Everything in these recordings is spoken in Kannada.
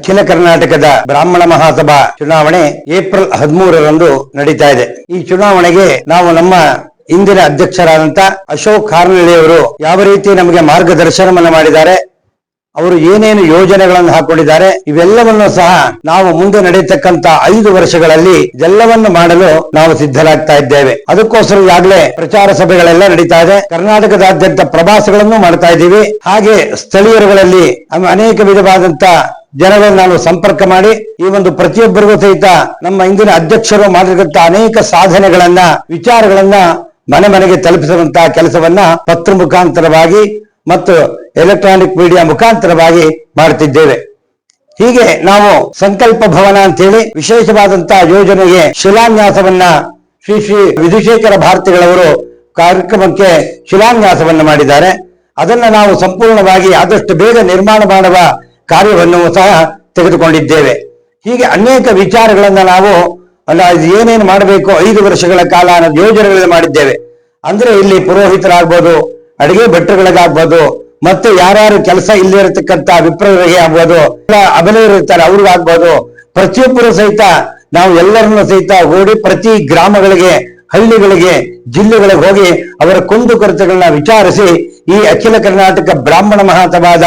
ಅಖಿಲ ಕರ್ನಾಟಕದ ಬ್ರಾಹ್ಮಣ ಮಹಾಸಭಾ ಚುನಾವಣೆ ಏಪ್ರಿಲ್ ಹದಿಮೂರರಂದು ನಡೀತಾ ಇದೆ. ಈ ಚುನಾವಣೆಗೆ ನಾವು ನಮ್ಮ ಇಂದಿನ ಅಧ್ಯಕ್ಷರಾದಂತ ಅಶೋಕ್ ಅವರು ಯಾವ ರೀತಿ ನಮಗೆ ಮಾರ್ಗದರ್ಶನವನ್ನು ಮಾಡಿದ್ದಾರೆ, ಅವರು ಏನೇನು ಯೋಜನೆಗಳನ್ನು ಹಾಕೊಂಡಿದ್ದಾರೆ, ಇವೆಲ್ಲವನ್ನು ಸಹ ನಾವು ಮುಂದೆ ನಡೆಯತಕ್ಕಂತ ಐದು ವರ್ಷಗಳಲ್ಲಿ ಎಲ್ಲವನ್ನು ಮಾಡಲು ನಾವು ಸಿದ್ಧರಾಗ್ತಾ ಇದ್ದೇವೆ. ಅದಕ್ಕೋಸ್ಕರ ಈಗಾಗಲೇ ಪ್ರಚಾರ ಸಭೆಗಳೆಲ್ಲ ನಡೀತಾ ಇದೆ. ಕರ್ನಾಟಕದಾದ್ಯಂತ ಪ್ರವಾಸಗಳನ್ನು ಮಾಡ್ತಾ ಇದ್ದೀವಿ. ಹಾಗೆ ಸ್ಥಳೀಯರುಗಳಲ್ಲಿ ಅನೇಕ ವಿಧವಾದಂತ ಜನರನ್ನು ನಾನು ಸಂಪರ್ಕ ಮಾಡಿ ಈ ಒಂದು ಪ್ರತಿಯೊಬ್ಬರಿಗೂ ಸಹಿತ ನಮ್ಮ ಇಂದಿನ ಅಧ್ಯಕ್ಷರು ಮಾಡಿರ್ತಕ್ಕಂಥ ಅನೇಕ ಸಾಧನೆಗಳನ್ನ, ವಿಚಾರಗಳನ್ನ ಮನೆ ಮನೆಗೆ ತಲುಪಿಸುವಂತಹ ಕೆಲಸವನ್ನ ಪತ್ರ ಮುಖಾಂತರವಾಗಿ ಮತ್ತು ಎಲೆಕ್ಟ್ರಾನಿಕ್ ಮೀಡಿಯಾ ಮುಖಾಂತರವಾಗಿ ಮಾಡುತ್ತಿದ್ದೇವೆ ಹೀಗೆ ನಾವು ಸಂಕಲ್ಪ ಭವನ ಅಂತೇಳಿ ವಿಶೇಷವಾದಂತಹ ಯೋಜನೆಗೆ ಶಿಲಾನ್ಯಾಸವನ್ನ ಶ್ರೀ ಶ್ರೀ ವಿಧುಶೇಖರ ಭಾರತಿಗಳವರು ಕಾರ್ಯಕ್ರಮಕ್ಕೆ ಶಿಲಾನ್ಯಾಸವನ್ನು ಮಾಡಿದ್ದಾರೆ. ಅದನ್ನ ನಾವು ಸಂಪೂರ್ಣವಾಗಿ ಆದಷ್ಟು ಬೇಗ ನಿರ್ಮಾಣ ಮಾಡುವ ಕಾರ್ಯವನ್ನು ಸಹ ತೆಗೆದುಕೊಂಡಿದ್ದೇವೆ. ಹೀಗೆ ಅನೇಕ ವಿಚಾರಗಳನ್ನ ನಾವು, ಅಲ್ಲ ಏನೇನು ಮಾಡಬೇಕು, ಐದು ವರ್ಷಗಳ ಕಾಲ ಅನ್ನೋದು ಯೋಜನೆಗಳನ್ನು ಮಾಡಿದ್ದೇವೆ. ಅಂದ್ರೆ ಇಲ್ಲಿ ಪುರೋಹಿತರಾಗ್ಬೋದು, ಅಡಿಗೆ ಭಟ್ರುಗಳಿಗಾಗ್ಬೋದು, ಮತ್ತೆ ಯಾರ್ಯಾರು ಕೆಲಸ ಇಲ್ಲದೆ ಇರತಕ್ಕಂತ ವಿಪ್ರರಿಗೆ ಆಗ್ಬೋದು ಇಲ್ಲ ಅಬಲೆಯರು ಇರ್ತಾರೆ, ಅವ್ರಿಗಾಗ್ಬೋದು, ಪ್ರತಿಯೊಬ್ಬರು ಸಹಿತ ನಾವು ಎಲ್ಲರನ್ನು ಸಹಿತ ಓಡಿ ಪ್ರತಿ ಗ್ರಾಮಗಳಿಗೆ, ಹಳ್ಳಿಗಳಿಗೆ, ಜಿಲ್ಲೆಗಳಿಗೆ ಹೋಗಿ ಅವರ ಕುಂದು ಕೊರತೆಗಳನ್ನ ವಿಚಾರಿಸಿ ಈ ಅಖಿಲ ಕರ್ನಾಟಕ ಬ್ರಾಹ್ಮಣ ಮಹಾಸಭಾದ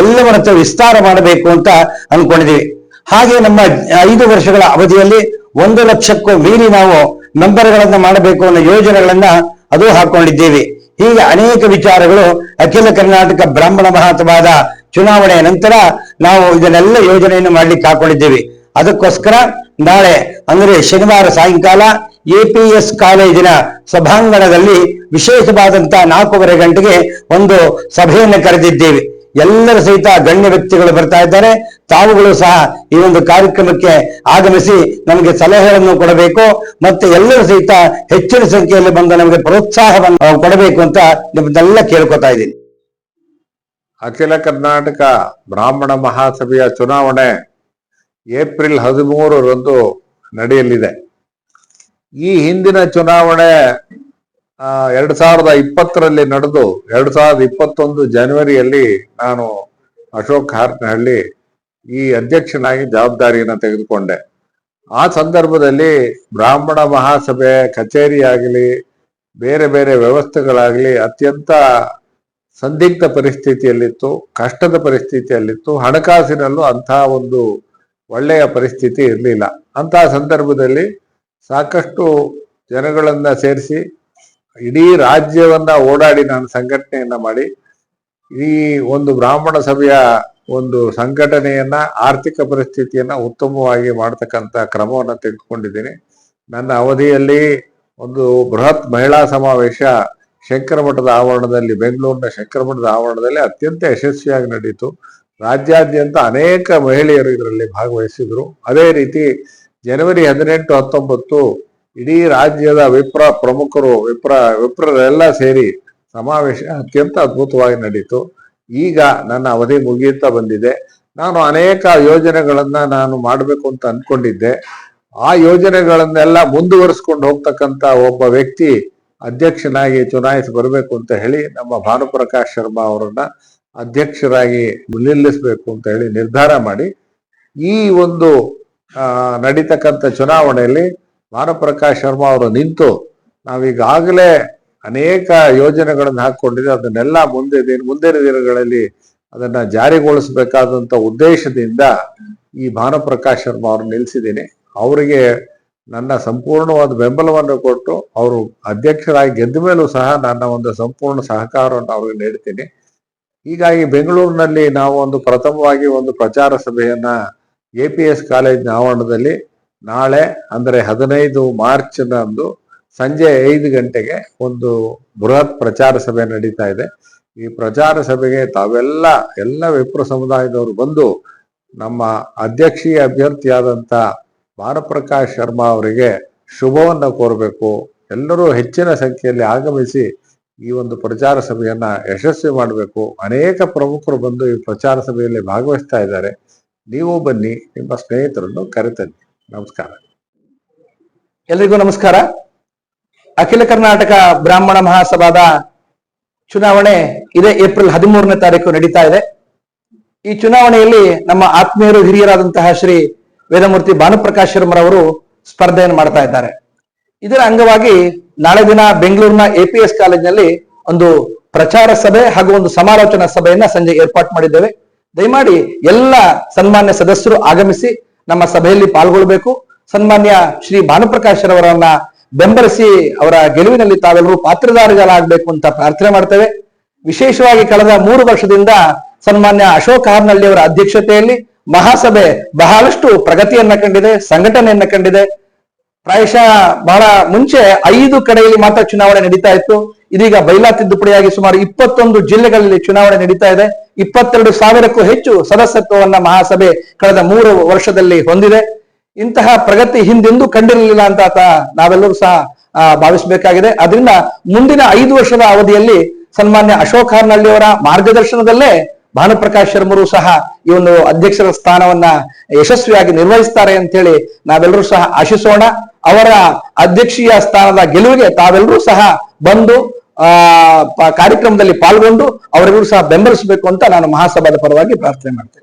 ಎಲ್ಲವನ್ನ ವಿಸ್ತಾರ ಮಾಡಬೇಕು ಅಂತ ಅನ್ಕೊಂಡಿದೀವಿ. ಹಾಗೆ ನಮ್ಮ ಐದು ವರ್ಷಗಳ ಅವಧಿಯಲ್ಲಿ ಒಂದು ಲಕ್ಷಕ್ಕೂ ಮೀರಿ ನಾವು ಮೆಂಬರ್ಗಳನ್ನ ಮಾಡಬೇಕು ಅನ್ನೋ ಯೋಜನೆಗಳನ್ನ ಅದು ಹಾಕೊಂಡಿದ್ದೀವಿ. ಹೀಗೆ ಅನೇಕ ವಿಚಾರಗಳು ಅಖಿಲ ಕರ್ನಾಟಕ ಬ್ರಾಹ್ಮಣ ಮಹಾತ್ವದ ಚುನಾವಣೆಯ ನಂತರ ನಾವು ಇದನ್ನೆಲ್ಲ ಯೋಜನೆಯನ್ನು ಮಾಡ್ಲಿಕ್ಕೆ ಹಾಕೊಂಡಿದ್ದೀವಿ. ಅದಕ್ಕೋಸ್ಕರ ನಾಳೆ ಅಂದ್ರೆ ಶನಿವಾರ ಸಾಯಂಕಾಲ ಎಪಿಎಸ್ ಕಾಲೇಜಿನ ಸಭಾಂಗಣದಲ್ಲಿ ವಿಶೇಷವಾದಂತಹ ನಾಲ್ಕೂವರೆ ಗಂಟೆಗೆ ಒಂದು ಸಭೆಯನ್ನು ಕರೆದಿದ್ದೇವೆ. ಎಲ್ಲರ ಸಹಿತ ಗಣ್ಯ ವ್ಯಕ್ತಿಗಳು ಬರ್ತಾ ಇದ್ದಾರೆ. ತಾವುಗಳು ಸಹ ಈ ಒಂದು ಕಾರ್ಯಕ್ರಮಕ್ಕೆ ಆಗಮಿಸಿ ನಮಗೆ ಸಲಹೆಗಳನ್ನು ಕೊಡಬೇಕು. ಮತ್ತೆ ಎಲ್ಲರೂ ಸಹಿತ ಹೆಚ್ಚಿನ ಸಂಖ್ಯೆಯಲ್ಲಿ ಬಂದು ನಮಗೆ ಪ್ರೋತ್ಸಾಹವನ್ನು ಕೊಡಬೇಕು ಅಂತ ನಿಮ್ಮನ್ನೆಲ್ಲ ಕೇಳ್ಕೊತಾ ಇದ್ದೀನಿ. ಅಖಿಲ ಕರ್ನಾಟಕ ಬ್ರಾಹ್ಮಣ ಮಹಾಸಭೆಯ ಚುನಾವಣೆ ಏಪ್ರಿಲ್ ಹದಿಮೂರರಂದು ನಡೆಯಲಿದೆ. ಈ ಹಿಂದಿನ ಚುನಾವಣೆ ಎರಡ್ ಸಾವಿರದ ಇಪ್ಪತ್ತರಲ್ಲಿ ನಡೆದು ಎರಡ್ ಸಾವಿರದ ಇಪ್ಪತ್ತೊಂದು ಜನವರಿಯಲ್ಲಿ ನಾನು ಅಶೋಕ್ ಹಾರ್ನಹಳ್ಳಿ ಈ ಅಧ್ಯಕ್ಷನಾಗಿ ಜವಾಬ್ದಾರಿಯನ್ನು ತೆಗೆದುಕೊಂಡೆ. ಆ ಸಂದರ್ಭದಲ್ಲಿ ಬ್ರಾಹ್ಮಣ ಮಹಾಸಭೆ ಕಚೇರಿ ಆಗಲಿ ಬೇರೆ ಬೇರೆ ವ್ಯವಸ್ಥೆಗಳಾಗಲಿ ಅತ್ಯಂತ ಸಂದಿಗ್ಧ ಪರಿಸ್ಥಿತಿಯಲ್ಲಿತ್ತು, ಕಷ್ಟದ ಪರಿಸ್ಥಿತಿಯಲ್ಲಿತ್ತು, ಹಣಕಾಸಿನಲ್ಲೂ ಅಂತಹ ಒಂದು ಒಳ್ಳೆಯ ಪರಿಸ್ಥಿತಿ ಇರಲಿಲ್ಲ. ಅಂತಹ ಸಂದರ್ಭದಲ್ಲಿ ಸಾಕಷ್ಟು ಜನಗಳನ್ನು ಸೇರಿಸಿ ಇಡೀ ರಾಜ್ಯವನ್ನ ಓಡಾಡಿ ನಾನು ಸಂಘಟನೆಯನ್ನ ಮಾಡಿ, ಈ ಒಂದು ಬ್ರಾಹ್ಮಣ ಸಭೆಯ ಒಂದು ಸಂಘಟನೆಯನ್ನ ಆರ್ಥಿಕ ಪರಿಸ್ಥಿತಿಯನ್ನ ಉತ್ತಮವಾಗಿ ಮಾಡತಕ್ಕಂತ ಕ್ರಮವನ್ನ ತೆಗೆದುಕೊಂಡಿದ್ದೀನಿ. ನನ್ನ ಅವಧಿಯಲ್ಲಿ ಒಂದು ಬೃಹತ್ ಮಹಿಳಾ ಸಮಾವೇಶ ಶಂಕರ ಮಠದ ಆವರಣದಲ್ಲಿ, ಬೆಂಗಳೂರಿನ ಶಂಕರ ಮಠದ ಆವರಣದಲ್ಲಿ ಅತ್ಯಂತ ಯಶಸ್ವಿಯಾಗಿ ನಡೆಯಿತು ರಾಜ್ಯಾದ್ಯಂತ ಅನೇಕ ಮಹಿಳೆಯರು ಇದರಲ್ಲಿ ಭಾಗವಹಿಸಿದ್ರು. ಅದೇ ರೀತಿ ಜನವರಿ ಹದಿನೆಂಟು ಹತ್ತೊಂಬತ್ತು ಇಡೀ ರಾಜ್ಯದ ವಿಪ್ರ ಪ್ರಮುಖರು, ವಿಪ್ರ, ವಿಪ್ರರೆಲ್ಲ ಸೇರಿ ಸಮಾವೇಶ ಅತ್ಯಂತ ಅದ್ಭುತವಾಗಿ ನಡೀತು. ಈಗ ನನ್ನ ಅವಧಿ ಮುಗಿಯುತ್ತಾ ಬಂದಿದೆ. ನಾನು ಅನೇಕ ಯೋಜನೆಗಳನ್ನ ನಾನು ಮಾಡಬೇಕು ಅಂತ ಅನ್ಕೊಂಡಿದ್ದೆ. ಆ ಯೋಜನೆಗಳನ್ನೆಲ್ಲ ಮುಂದುವರಿಸ್ಕೊಂಡು ಹೋಗ್ತಕ್ಕಂತ ಒಬ್ಬ ವ್ಯಕ್ತಿ ಅಧ್ಯಕ್ಷನಾಗಿ ಚುನಾಯಿಸಿ ಬರಬೇಕು ಅಂತ ಹೇಳಿ ನಮ್ಮ ಭಾನುಪ್ರಕಾಶ್ ಶರ್ಮಾ ಅವರನ್ನ ಅಧ್ಯಕ್ಷರಾಗಿ ನಿಲ್ಲಿಸಬೇಕು ಅಂತ ಹೇಳಿ ನಿರ್ಧಾರ ಮಾಡಿ ಈ ಒಂದು ನಡೀತಕ್ಕಂಥ ಚುನಾವಣೆಯಲ್ಲಿ ಭಾನುಪ್ರಕಾಶ್ ಶರ್ಮಾ ಅವರು ನಿಂತು ನಾವೀಗಾಗಲೇ ಅನೇಕ ಯೋಜನೆಗಳನ್ನು ಹಾಕ್ಕೊಂಡಿದೆ. ಅದನ್ನೆಲ್ಲ ಮುಂದೆ ದಿನ- ಮುಂದಿನ ದಿನಗಳಲ್ಲಿ ಅದನ್ನ ಜಾರಿಗೊಳಿಸಬೇಕಾದಂತ ಉದ್ದೇಶದಿಂದ ಈ ಭಾನುಪ್ರಕಾಶ್ ಶರ್ಮಾ ಅವರು ನಿಲ್ಲಿಸಿದ್ದೀನಿ ಅವರಿಗೆ ನನ್ನ ಸಂಪೂರ್ಣವಾದ ಬೆಂಬಲವನ್ನು ಕೊಟ್ಟು ಅವರು ಅಧ್ಯಕ್ಷರಾಗಿ ಗೆದ್ದ ಮೇಲೂ ಸಹ ನನ್ನ ಒಂದು ಸಂಪೂರ್ಣ ಸಹಕಾರವನ್ನು ಅವ್ರಿಗೆ ನೀಡ್ತೀನಿ. ಹೀಗಾಗಿ ಬೆಂಗಳೂರಿನಲ್ಲಿ ನಾವು ಒಂದು ಪ್ರಥಮವಾಗಿ ಒಂದು ಪ್ರಚಾರ ಸಭೆಯನ್ನ ಎ ಪಿ ಎಸ್ ಕಾಲೇಜಿನ ಆವರಣದಲ್ಲಿ ನಾಳೆ ಅಂದರೆ ಹದಿನೈದು ಮಾರ್ಚ್ನಂದು ಸಂಜೆ ಐದು ಗಂಟೆಗೆ ಒಂದು ಬೃಹತ್ ಪ್ರಚಾರ ಸಭೆ ನಡೀತಾ ಇದೆ. ಈ ಪ್ರಚಾರ ಸಭೆಗೆ ತಾವೆಲ್ಲ ಎಲ್ಲ ವಿಪ್ರ ಸಮುದಾಯದವರು ಬಂದು ನಮ್ಮ ಅಧ್ಯಕ್ಷೀಯ ಅಭ್ಯರ್ಥಿಯಾದಂತ ಭಾನುಪ್ರಕಾಶ್ ಶರ್ಮಾ ಅವರಿಗೆ ಶುಭವನ್ನು ಕೋರಬೇಕು. ಎಲ್ಲರೂ ಹೆಚ್ಚಿನ ಸಂಖ್ಯೆಯಲ್ಲಿ ಆಗಮಿಸಿ ಈ ಒಂದು ಪ್ರಚಾರ ಸಭೆಯನ್ನ ಯಶಸ್ವಿ ಮಾಡಬೇಕು. ಅನೇಕ ಪ್ರಮುಖರು ಬಂದು ಈ ಪ್ರಚಾರ ಸಭೆಯಲ್ಲಿ ಭಾಗವಹಿಸ್ತಾ ಇದ್ದಾರೆ. ನೀವು ಬನ್ನಿ, ನಿಮ್ಮ ಸ್ನೇಹಿತರನ್ನು ಕರೆತನ್ನಿ. ನಮಸ್ಕಾರ. ಎಲ್ರಿಗೂ ನಮಸ್ಕಾರ. ಅಖಿಲ ಕರ್ನಾಟಕ ಬ್ರಾಹ್ಮಣ ಮಹಾಸಭಾದ ಚುನಾವಣೆ ಇದೇ ಏಪ್ರಿಲ್ ಹದಿಮೂರನೇ ತಾರೀಕು ನಡೀತಾ ಇದೆ. ಈ ಚುನಾವಣೆಯಲ್ಲಿ ನಮ್ಮ ಆತ್ಮೀಯರು, ಹಿರಿಯರಾದಂತಹ ಶ್ರೀ ವೇದಮೂರ್ತಿ ಭಾನುಪ್ರಕಾಶ್ ಶರ್ಮರವರು ಸ್ಪರ್ಧೆಯನ್ನು ಮಾಡ್ತಾ ಇದ್ದಾರೆ. ಇದರ ಅಂಗವಾಗಿ ನಾಳೆ ದಿನ ಬೆಂಗಳೂರಿನ ಎಪಿಎಸ್ ಕಾಲೇಜಿನಲ್ಲಿ ಒಂದು ಪ್ರಚಾರ ಸಭೆ ಹಾಗೂ ಒಂದು ಸಮಾಲೋಚನಾ ಸಭೆಯನ್ನ ಸಂಜೆ ಏರ್ಪಾಟ್ ಮಾಡಿದ್ದೇವೆ. ದಯಮಾಡಿ ಎಲ್ಲ ಸನ್ಮಾನ್ಯ ಸದಸ್ಯರು ಆಗಮಿಸಿ ನಮ್ಮ ಸಭೆಯಲ್ಲಿ ಪಾಲ್ಗೊಳ್ಬೇಕು. ಸನ್ಮಾನ್ಯ ಶ್ರೀ ಭಾನುಪ್ರಕಾಶ್ ರವರನ್ನ ಬೆಂಬಲಿಸಿ ಅವರ ಗೆಲುವಿನಲ್ಲಿ ತಾವೆಲ್ಲರೂ ಪಾತ್ರಧಾರಿಗಳಾಗಬೇಕು ಅಂತ ಪ್ರಾರ್ಥನೆ ಮಾಡ್ತೇವೆ. ವಿಶೇಷವಾಗಿ ಕಳೆದ ಮೂರು ವರ್ಷದಿಂದ ಸನ್ಮಾನ್ಯ ಅಶೋಕ್ ಹಾರ್ನಳ್ಳಿ ಅವರ ಅಧ್ಯಕ್ಷತೆಯಲ್ಲಿ ಮಹಾಸಭೆ ಬಹಳಷ್ಟು ಪ್ರಗತಿಯನ್ನ ಕಂಡಿದೆ, ಸಂಘಟನೆಯನ್ನ ಕಂಡಿದೆ. ಪ್ರಾಯಶಃ ಬಹಳ ಮುಂಚೆ ಐದು ಕಡೆಯಲ್ಲಿ ಮಾತ್ರ ಚುನಾವಣೆ ನಡೀತಾ ಇತ್ತು. ಇದೀಗ ಬೈಲಾ ತಿದ್ದುಪಡಿಯಾಗಿ ಸುಮಾರು ಇಪ್ಪತ್ತೊಂದು ಜಿಲ್ಲೆಗಳಲ್ಲಿ ಚುನಾವಣೆ ನಡೀತಾ ಇದೆ. ಇಪ್ಪತ್ತೆರಡು ಸಾವಿರಕ್ಕೂ ಹೆಚ್ಚು ಸದಸ್ಯತ್ವವನ್ನ ಮಹಾಸಭೆ ಕಳೆದ ಮೂರು ವರ್ಷದಲ್ಲಿ ಹೊಂದಿದೆ. ಇಂತಹ ಪ್ರಗತಿ ಹಿಂದೆಂದೂ ಕಂಡಿರಲಿಲ್ಲ ಅಂತ ನಾವೆಲ್ಲರೂ ಸಹ ಭಾವಿಸಬೇಕಾಗಿದೆ. ಅದರಿಂದ ಮುಂದಿನ ಐದು ವರ್ಷದ ಅವಧಿಯಲ್ಲಿ ಸನ್ಮಾನ್ಯ ಅಶೋಕ್ ಹಾರ್ನಳ್ಳಿ ಅವರ ಮಾರ್ಗದರ್ಶನದಲ್ಲೇ ಭಾನುಪ್ರಕಾಶ್ ಶರ್ಮರು ಸಹ ಈ ಒಂದು ಅಧ್ಯಕ್ಷರ ಸ್ಥಾನವನ್ನ ಯಶಸ್ವಿಯಾಗಿ ನಿರ್ವಹಿಸ್ತಾರೆ ಅಂತ ಹೇಳಿ ನಾವೆಲ್ಲರೂ ಸಹ ಆಶಿಸೋಣ. ಅವರ ಅಧ್ಯಕ್ಷೀಯ ಸ್ಥಾನದ ಗೆಲುವಿಗೆ ತಾವೆಲ್ಲರೂ ಸಹ ಬಂದು, ಆ ಕಾರ್ಯಕ್ರಮದಲ್ಲಿ ಪಾಲ್ಗೊಂಡು ಅವರೆಲ್ಲರೂ ಸಹ ಬೆಂಬಲಿಸಬೇಕು ಅಂತ ನಾನು ಮಹಾಸಭಾದ ಪರವಾಗಿ ಪ್ರಾರ್ಥನೆ ಮಾಡ್ತೇನೆ.